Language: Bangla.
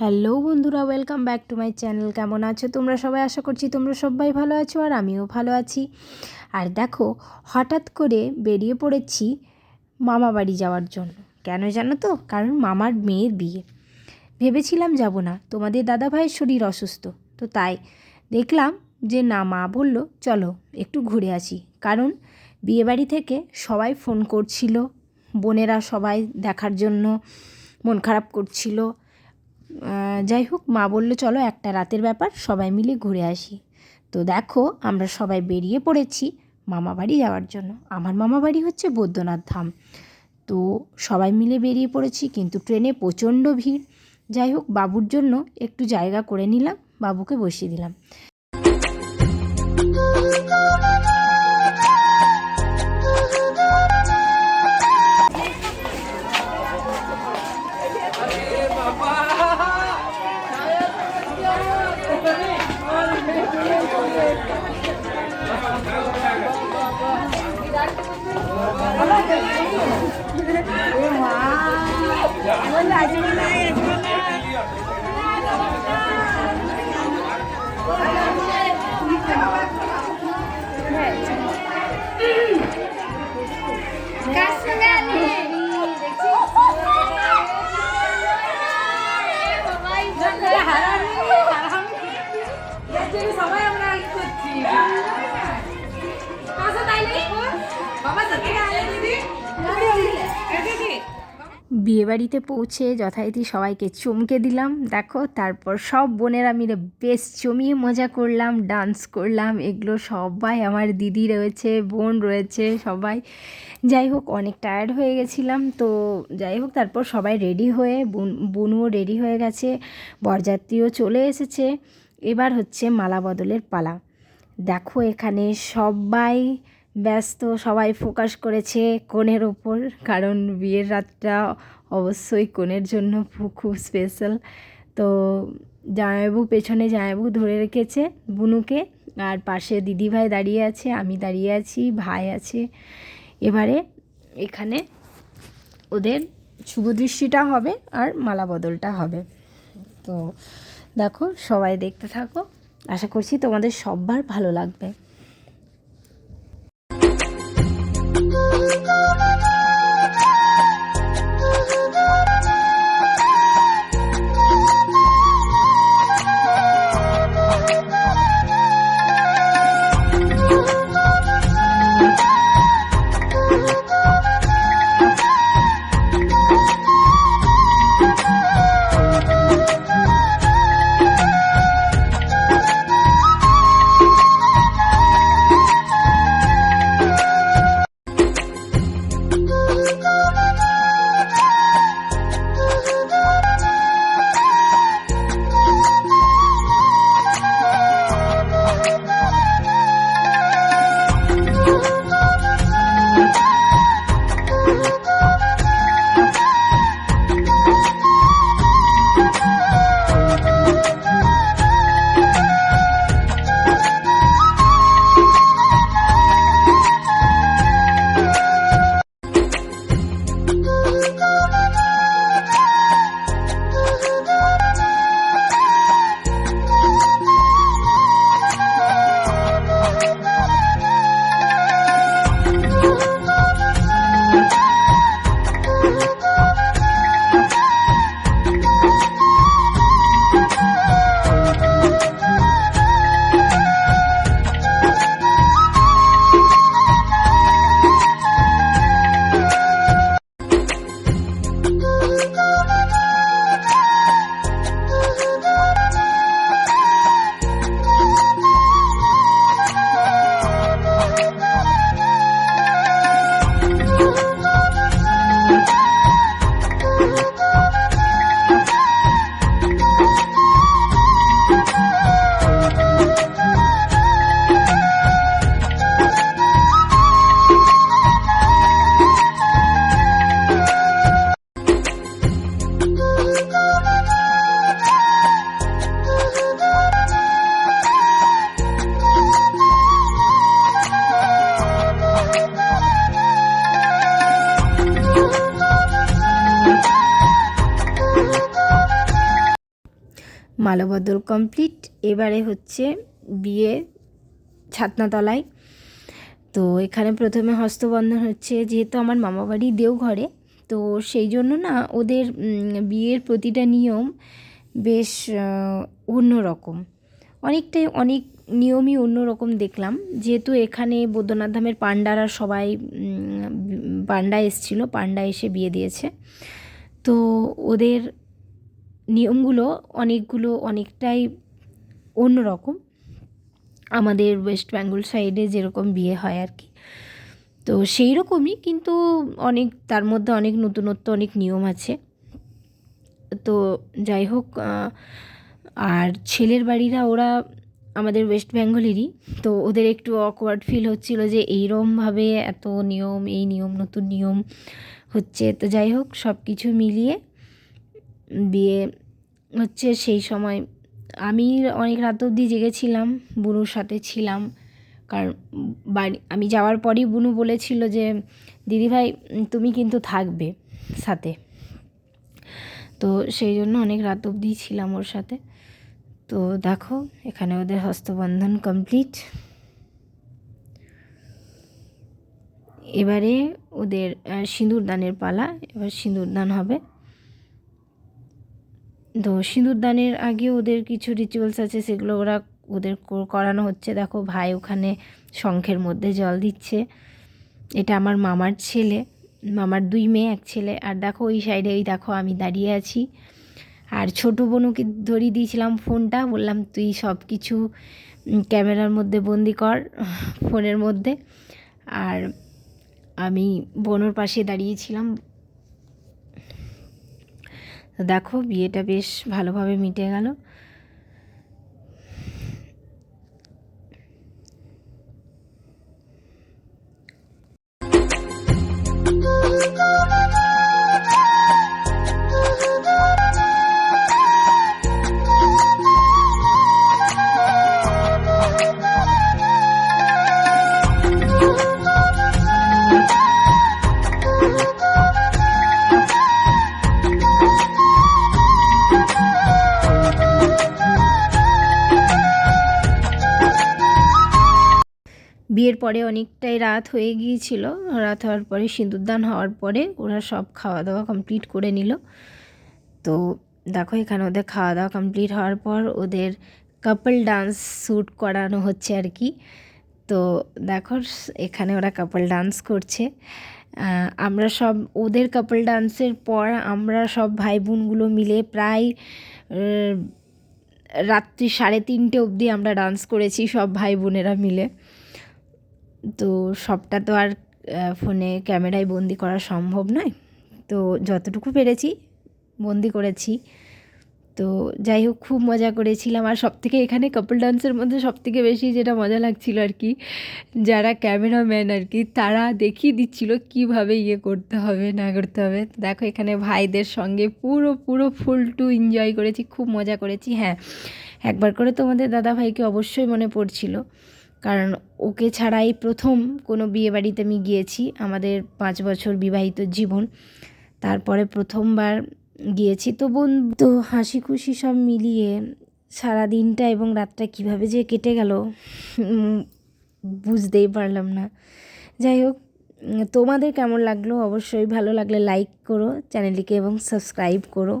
হ্যালো বন্ধুরা welcome back to my channel কেমন আছো তোমরা? সবাই আশা করছি তোমরা সবাই ভালো আছো আর আমিও ভালো আছি। আর দেখো, হঠাৎ করে বেরিয়ে পড়েছি মামা বাড়ি যাওয়ার জন্য। কেন জানো তো? কারণ মামার মেয়ের বিয়ে। ভেবেছিলাম যাব না। তোমাদের দাদা ভাইয়ের শরীর অসুস্থ। তো তাই দেখলাম যে না, মা বলল, চলো, একটু ঘুরে আসি। কারণ বিয়েবাড়ি থেকে সবাই ফোন করছিল। বোনেরা সবাই দেখার জন্য মন খারাপ করছিল। যাই হোক, মা বলল, চলো একটা রাতের ব্যাপার, সবাই মিলে ঘুরে আসি। তো দেখো, আমরা সবাই বেরিয়ে পড়েছি মামা বাড়ি যাওয়ার জন্য। আমার মামা বাড়ি হচ্ছে বৈদ্যনাথ ধাম। তো সবাই মিলে বেরিয়ে পড়েছি, কিন্তু ট্রেনে প্রচণ্ড ভিড়। যাই হোক, বাবুর জন্য একটু জায়গা করে নিলাম, বাবুকে বসিয়ে দিলাম। বিয়েবাড়িতে পৌঁছে যথারীতি সবাইকে চমকে দিলাম। দেখো, তারপর সব বোনেরা মিলে বেশ জমিয়ে মজা করলাম ডান্স করলাম। এগুলো সবাই আমার দিদি রয়েছে, বোন রয়েছে, সবাই। যাই হোক, অনেক টায়ার্ড হয়ে গেছিলাম। তো যাই হোক, তারপর সবাই রেডি হয়ে, বোন, বনুও রেডি হয়ে গেছে, বরযাত্রীও চলে এসেছে। এবার হচ্ছে মালা বদলের পালা। দেখো, এখানে সবাই ব্যস্ত, সবাই ফোকাস করেছে কনের ওপর, কারণ বিয়ের রাতটা অবশ্যই কনের জন্য খুব স্পেশাল তো জামাইবাবু পেছনে, জামাইবাবু ধরে রেখেছে বুনুকে। আর পাশে দিদিভাই দাঁড়িয়ে আছে, আমি দাঁড়িয়ে আছি, ভাই আছে। এবারে এখানে ওদের শুভদৃষ্টিটা হবে আর মালা বদলটা হবে। তো দেখো, সবাই দেখতে থাকো। আশা করছি তোমাদের সববার ভালো লাগবে। মালবদল কমপ্লিট। এবারে হচ্ছে বিয়ে ছাতনাতলায়। তো এখানে প্রথমে হস্তবন্ধন হচ্ছে, যেহেতু আমার মামাবাড়ি দেওঘরে, তো সেই জন্য না ওদের বিয়ের প্রতিটা নিয়ম বেশ অন্য রকম অনেকটাই, অনেক নিয়মই অন্যরকম দেখলাম। যেহেতু এখানে বৈদ্যনাথ ধামের পাণ্ডারা সবাই পাণ্ডা এসেছিল, পাণ্ডা এসে বিয়ে দিয়েছে। তো ওদের নিয়মগুলো অনেকগুলো অনেকটাই অন্যরকম। আমাদের ওয়েস্ট বেঙ্গল সাইডে যেরকম বিয়ে হয় আর কি তো সেই রকমই কিন্তু অনেক, তার মধ্যে অনেক নতুনত্ব, অনেক নিয়ম আছে। তো যাই হোক আর ছেলের বাড়িরা ওরা আমাদের ওয়েস্ট বেঙ্গলেরই। তো ওদের একটু অকওয়ার্ড ফিল হচ্ছিল যে এইরমভাবে এত নিয়ম, এই নিয়ম, নতুন নিয়ম হচ্ছে। তো যাই হোক সব কিছু মিলিয়ে বিয়ে হচ্ছে সেই সময়। আমি অনেক রাত অবধি জেগেছিলাম বুনুর সাথে ছিলাম। কারণ বাড়ি আমি যাওয়ার পরই বুনু বলেছিল যে দিদিভাই তুমি কিন্তু থাকবে সাথে। তো সেই জন্য অনেক রাত অবধি ছিলাম ওর সাথে। তো দেখো এখানে ওদের হস্তবন্ধন কমপ্লিট এবারে ওদের আহ, সিঁদুরদানের পালা এবার সিঁদুরদান হবে। তো সিঁদুরদানের আগে ওদের কিছু রিচুয়ালস আছে, সেগুলো ওরা ওদের করানো হচ্ছে। দেখো ভাই ওখানে শঙ্খের মধ্যে জল দিচ্ছে। এটা আমার মামার ছেলে, মামার দুই মেয়ে, এক ছেলে। আর দেখো ওই সাইডে ওই দেখো আমি দাঁড়িয়ে আছি। আর ছোটো বোনকে ধরিয়ে দিয়েছিলাম ফোনটা। বললাম, তুই সব কিছু ক্যামেরার মধ্যে বন্দি কর, ফোনের মধ্যে। আর আমি বোনোর পাশে দাঁড়িয়েছিলাম। তো দেখো বিয়েটা বেশ ভালোভাবে মিটে গেল। বিয়ের পরে অনেকটাই রাত হয়ে গিয়েছিল। রাত হওয়ার পরে সিঁদুরদান হওয়ার পরে ওরা সব খাওয়া দাওয়া কমপ্লিট করে নিল। তো দেখো এখানে ওদের খাওয়া দাওয়া কমপ্লিট হওয়ার পর ওদের কাপল ডান্স শ্যুট করানো হচ্ছে আর কি। তো দেখো এখানে ওরা কাপল ডান্স করছে। আমরা সব ওদের কাপল ডান্সের পর আমরা সব ভাই বোনগুলো মিলে প্রায় রাত্রি সাড়ে তিনটে অবধি আমরা ডান্স করেছি সব ভাই বোনেরা মিলে। তো সবটা তো আর ফোনে ক্যামেরায় বন্দি করা সম্ভব নয়। তো যতটুকু পেরেছি, বন্দি করেছি। তো যাই হোক, খুব মজা করেছিলাম। আর সব থেকে এখানে কাপল ডান্সের মধ্যে সব থেকে বেশি যেটা মজা লাগছিল আর কি, যারা ক্যামেরাম্যান আর কি, তারা দেখিয়ে দিচ্ছিল কীভাবে ইয়ে করতে হবে, না করতে হবে। দেখো, এখানে ভাইদের সঙ্গে পুরো পুরো ফুল টু এনজয় করেছি, খুব মজা করেছি। হ্যাঁ একবার করে তোমাদের দাদা ভাইকে অবশ্যই মনে পড়ছিল। কারণ ওকে ছাড়াই প্রথম কোনো বিয়েবাড়িতে আমি গিয়েছি, আমাদের পাঁচ বছর বিবাহিত জীবন। তারপরে প্রথমবার গিয়েছি। তো বোন, তো হাসি খুশি সব মিলিয়ে সারা দিনটা এবং রাতটা কীভাবে যে কেটে গেল বুঝতেই পারলাম না। যাই হোক, তোমাদের কেমন লাগল? অবশ্যই ভালো লাগলে লাইক করো, চ্যানেলটিকে এবং সাবস্ক্রাইব করো।